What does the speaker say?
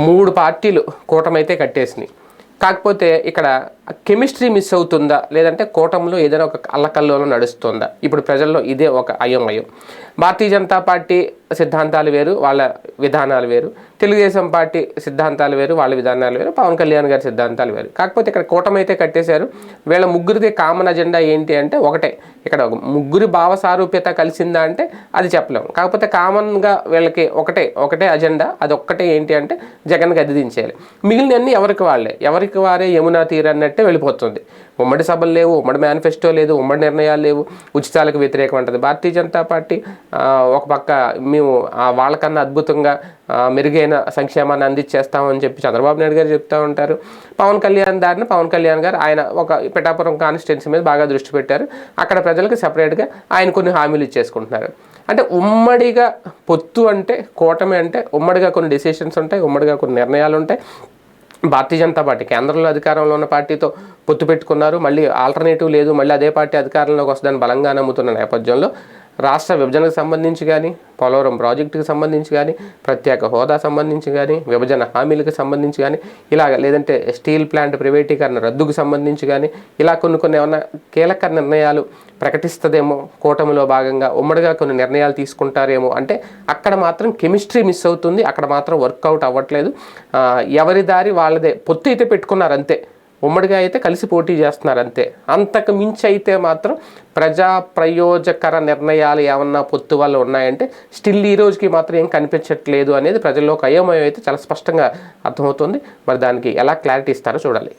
మూడు పార్టీలు కూటమైతే కట్టేసినాయి. కాకపోతే ఇక్కడ కెమిస్ట్రీ మిస్ అవుతుందా? లేదంటే కూటమిలో ఏదైనా ఒక అల్లకల్లోలో నడుస్తుందా? ఇప్పుడు ప్రజల్లో ఇదే ఒక అయోమయం. భారతీయ జనతా పార్టీ సిద్ధాంతాలు వేరు వాళ్ళ విధానాలు వేరు. తెలుగుదేశం పార్టీ సిద్ధాంతాలు వేరు వాళ్ళ విధానాలు వేరు. పవన్ కళ్యాణ్ గారి సిద్ధాంతాలు వేరు. కాకపోతే ఇక్కడ కూటమైతే కట్టేశారు. వీళ్ళ ముగ్గురిది కామన్ అజెండా ఏంటి అంటే ఒకటే. ఇక్కడ ముగ్గురి భావ సారూప్యత కలిసిందా అంటే అది చెప్పలేము. కాకపోతే కామన్గా వీళ్ళకి ఒకటే ఒకటే అజెండా అది ఒక్కటే ఏంటి అంటే జగన్ గది దించేయాలి. మిగిలినన్ని ఎవరికి వాళ్ళే. ఎవరికి వారే యమునా తీరు అన్నట్టే వెళ్ళిపోతుంది. ఉమ్మడి సభలు లేవు ఉమ్మడి మేనిఫెస్టో లేదు ఉమ్మడి నిర్ణయాలు లేవు ఉచితాలకు వ్యతిరేకం ఉంటుంది భారతీయ జనతా పార్టీ ఒక పక్క మీ మేము వాళ్ళకన్నా అద్భుతంగా మెరుగైన సంక్షేమాన్ని అందించేస్తామని చెప్పి చంద్రబాబు నాయుడు గారు చెప్తా ఉంటారు. పవన్ కళ్యాణ్ దారిని పవన్ కళ్యాణ్ గారు ఆయన ఒక పిఠాపురం కాన్స్టిట్యున్సీ మీద బాగా దృష్టి పెట్టారు. అక్కడ ప్రజలకు సపరేట్గా ఆయన కొన్ని హామీలు ఇచ్చేసుకుంటున్నారు. అంటే ఉమ్మడిగా పొత్తు అంటే కూటమి అంటే ఉమ్మడిగా కొన్ని డెసిషన్స్ ఉంటాయి ఉమ్మడిగా కొన్ని నిర్ణయాలు ఉంటాయి. భారతీయ జనతా పార్టీ కేంద్రంలో అధికారంలో ఉన్న పార్టీతో పొత్తు పెట్టుకున్నారు. మళ్ళీ ఆల్టర్నేటివ్ లేదు. మళ్ళీ అదే పార్టీ అధికారంలోకి వస్తుందని బలంగా నమ్ముతున్న నేపథ్యంలో రాష్ట్ర విభజనకు సంబంధించి కానీ పోలవరం ప్రాజెక్టుకి సంబంధించి కానీ ప్రత్యేక హోదా సంబంధించి కానీ విభజన హామీలకు సంబంధించి కానీ ఇలాగ లేదంటే స్టీల్ ప్లాంట్ ప్రైవేటీకరణ రద్దుకు సంబంధించి కానీ ఇలా కొన్ని కొన్ని ఏమన్నా కీలక నిర్ణయాలు ప్రకటిస్తుందేమో కూటమిలో భాగంగా ఉమ్మడిగా కొన్ని నిర్ణయాలు తీసుకుంటారేమో. అంటే అక్కడ మాత్రం కెమిస్ట్రీ మిస్ అవుతుంది అక్కడ మాత్రం వర్కౌట్ అవ్వట్లేదు. ఎవరి దారి వాళ్ళదే పొత్తు అయితే పెట్టుకున్నారు అంతే ఉమ్మడిగా అయితే కలిసి పోటీ చేస్తున్నారు అంతే అంతకు మించి అయితే మాత్రం ప్రజా ప్రయోజకర నిర్ణయాలు ఏమన్నా పొత్తు వల్ల ఉన్నాయంటే స్టిల్ ఈ రోజుకి మాత్రం ఏం కనిపించట్లేదు అనేది ప్రజల్లో ఒక అయోమయం అయితే చాలా స్పష్టంగా అర్థమవుతుంది. మరి దానికి ఎలా క్లారిటీ ఇస్తారో చూడాలి.